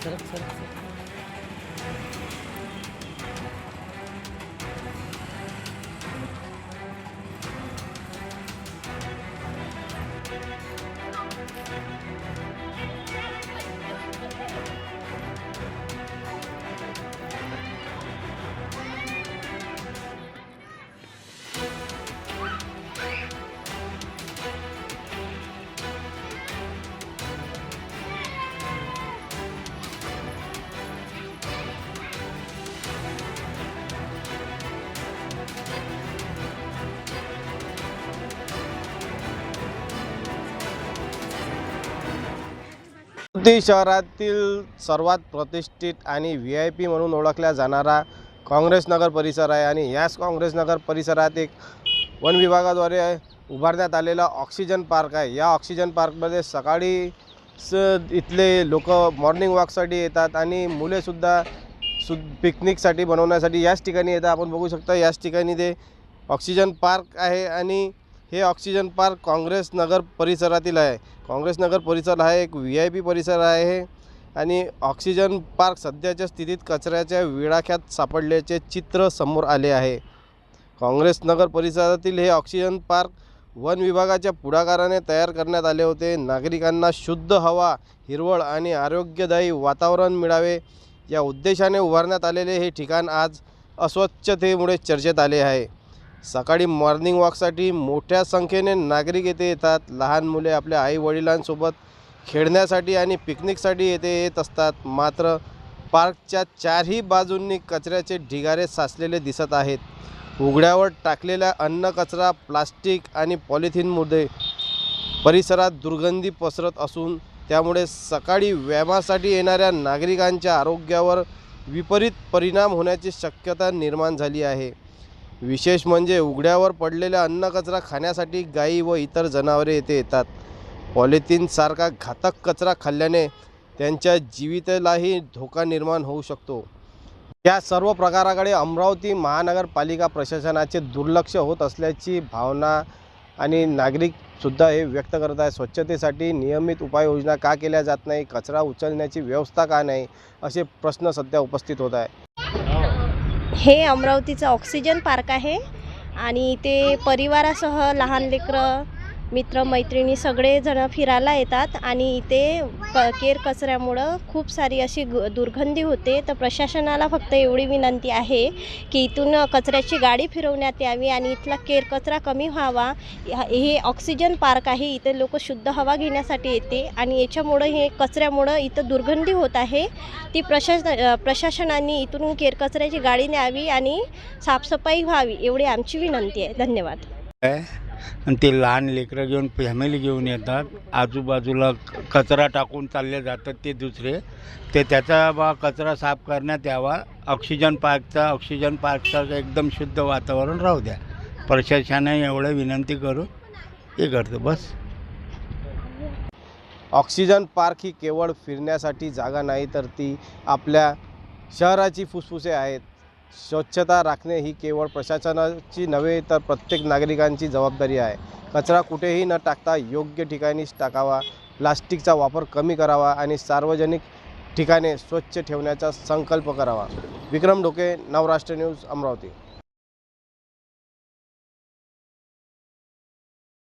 Sarap, sarap, sarap. Amravati शहरातील सर्वात प्रतिष्ठित आणि व्ही आय पी म्हणून ओळखला जाणारा काँग्रेस नगर परिसर आहे आणि याच काँग्रेस नगर परिसरात एक वन विभागाद्वारे उभारण्यात आलेला ऑक्सिजन पार्क आहे. या ऑक्सिजन पार्कमध्ये सकाळी स इथले लोक मॉर्निंग वॉकसाठी येतात आणि मुलेसुद्धा सु पिकनिकसाठी बनवण्यासाठी याच ठिकाणी येतात. आपण बघू शकता याच ठिकाणी ते ऑक्सिजन पार्क आहे आणि हे ऑक्सिजन पार्क काँग्रेस नगर परिसरातील आहे. काँग्रेस नगर परिसर हा एक व्ही आय पी परिसर आहे आणि ऑक्सिजन पार्क सध्याच्या स्थितीत कचऱ्याच्या विळाख्यात सापडल्याचे चित्र समोर आले आहे. काँग्रेस नगर परिसरातील हे ऑक्सिजन पार्क वन विभागाच्या पुढाकाराने तयार करण्यात आले होते. नागरिकांना शुद्ध हवा हिरवळ आणि आरोग्यदायी वातावरण मिळावे या उद्देशाने उभारण्यात आलेले हे ठिकाण आज अस्वच्छतेमुळे चर्चेत आले आहे. सकाळी मॉर्निंग वॉकसाठी मोठ्या संख्येने नागरिक येथे येतात. लहान मुले आपल्या आई वडिलांसोबत खेळण्यासाठी आणि पिकनिकसाठी येथे येत असतात. मात्र पार्कच्या चारही बाजूंनी कचऱ्याचे ढिगारे साचलेले दिसत आहेत. उघड्यावर टाकलेला अन्न कचरा प्लास्टिक आणि पॉलिथिनमध्ये परिसरात दुर्गंधी पसरत असून त्यामुळे सकाळी व्यायामासाठी येणाऱ्या नागरिकांच्या आरोग्यावर विपरीत परिणाम होण्याची शक्यता निर्माण झाली आहे. विशेष म्हणजे उघड्यावर पडलेल्या अन्न कचरा खाण्यासाठी गायी व इतर जनावरे येथे येतात. पॉलिथिनसारखा घातक कचरा खाल्ल्याने त्यांच्या जीवितेलाही धोका निर्माण होऊ शकतो. या सर्व प्रकाराकडे अमरावती महानगरपालिका प्रशासनाचे दुर्लक्ष होत असल्याची भावना आणि नागरिकसुद्धा हे व्यक्त करत आहे स्वच्छतेसाठी नियमित उपाययोजना का केल्या जात नाही? कचरा उचलण्याची व्यवस्था का नाही? असे प्रश्न सध्या उपस्थित होत आहे हे अमरावतीचं ऑक्सिजन पार्क आहे आणि ते परिवारासह लहान लेकरं मित्रमैत्रिणी सगळेजणं फिरायला येतात आणि इथे क केर कचऱ्यामुळं खूप सारी अशी ग दुर्गंधी होते. तर प्रशासनाला फक्त एवढी विनंती आहे की इथून कचऱ्याची गाडी फिरवण्यात यावी आणि इथला केर कचरा कमी व्हावा. हे ऑक्सिजन पार्क आहे. इथे लोक शुद्ध हवा घेण्यासाठी येते आणि याच्यामुळं हे कचऱ्यामुळं इथं दुर्गंधी होत आहे. ती प्रशास प्रशासनाने इथून केर कचऱ्याची गाडी न्यावी आणि साफसफाई व्हावी एवढी आमची विनंती आहे. धन्यवाद. आणि ते लहान लेकरं घेऊन फॅमिली घेऊन येतात. आजूबाजूला क- कचरा टाकून चालले जातात ते दुसरे. ते त्याचा बा कचरा साफ करण्यात यावा. ऑक्सिजन पार्कचा ऑक्सिजन पार्कचा एकदम शुद्ध वातावरण राहू द्या. प्रशासनाने एवढं विनंती करू हे करतो बस. ऑक्सिजन पार्क ही केवळ फिरण्यासाठी जागा नाही तर ती आपल्या शहराची फुसफुसे आहेत. स्वच्छता राखणे ही केवळ प्रशासनाची नव्हे तर प्रत्येक नागरिकांची जबाबदारी आहे. कचरा कुठेही न टाकता योग्य ठिकाणीच टाकावा प्लास्टिकचा वापर कमी करावा आणि सार्वजनिक ठिकाणे स्वच्छ ठेवण्याचा संकल्प करावा. विक्रम ढोके नवराष्ट्र न्यूज अमरावती.